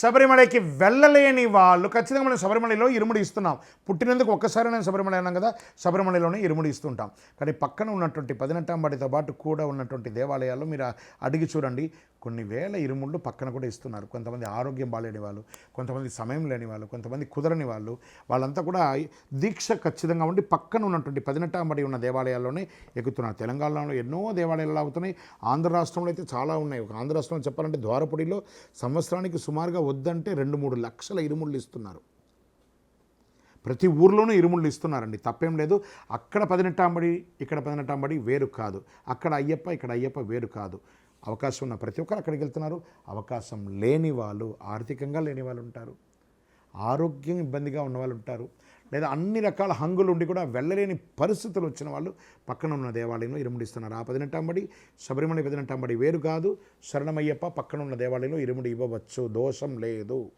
శబరిమలకి వెళ్ళలేని వాళ్ళు ఖచ్చితంగా మనం శబరిమలలో ఇరుముడి ఇస్తున్నాం. పుట్టినందుకు ఒక్కసారి నేను శబరిమల అన్నాం కదా శబరిమలలోనే ఇరుముడి ఇస్తుంటాం. కానీ పక్కన ఉన్నటువంటి పదినెట్టాంబడితో పాటు కూడా ఉన్నటువంటి దేవాలయాల్లో మీరు అడిగి చూడండి కొన్ని వేల ఇరుముళ్ళు పక్కన కూడా ఇస్తున్నారు. కొంతమంది ఆరోగ్యం బాలేని వాళ్ళు కొంతమంది సమయం లేని వాళ్ళు కొంతమంది కుదరని వాళ్ళు వాళ్ళంతా కూడా దీక్ష ఖచ్చితంగా ఉండి పక్కన ఉన్నటువంటి పదినెట్టాంబడి ఉన్న దేవాలయాల్లోనే ఎక్కుతున్నారు. తెలంగాణలో ఎన్నో దేవాలయాలు అవుతున్నాయి ఆంధ్ర రాష్ట్రంలో అయితే చాలా ఉన్నాయి. ఒక ఆంధ్ర రాష్ట్రంలో చెప్పాలంటే ద్వారపుడిలో సంవత్సరానికి సుమారుగా వద్దంటే రెండు మూడు లక్షల ఇరుముళ్ళు ఇస్తున్నారు. ప్రతి ఊర్లోనూ ఇరుముళ్ళు ఇస్తున్నారండి. తప్పేం లేదు. అక్కడ పదినెట్టాంబడి ఇక్కడ పదినెట్టాంబడి వేరు కాదు. అక్కడ అయ్యప్ప ఇక్కడ అయ్యప్ప వేరు కాదు. అవకాశం ఉన్న ప్రతి ఒక్కరు అక్కడికి వెళ్తున్నారు. అవకాశం లేని వాళ్ళు ఆర్థికంగా లేని వాళ్ళు ఉంటారు. ఆరోగ్యం ఇబ్బందిగా ఉన్న వాళ్ళు ఉంటారు. లేదా అన్ని రకాల హంగులు ఉండి కూడా వెళ్ళలేని పరిస్థితులు వచ్చిన వాళ్ళు పక్కన ఉన్న దేవాలయంలో ఇరుముడిస్తున్నారు ఆ పదినెట్టాంబడి శబరిమల పదినెట్టాంబడి వేరు కాదు. శరణమయ్యప్ప పక్కన ఉన్న దేవాలయంలో ఇరుముడి ఇవ్వవచ్చు. దోషం లేదు.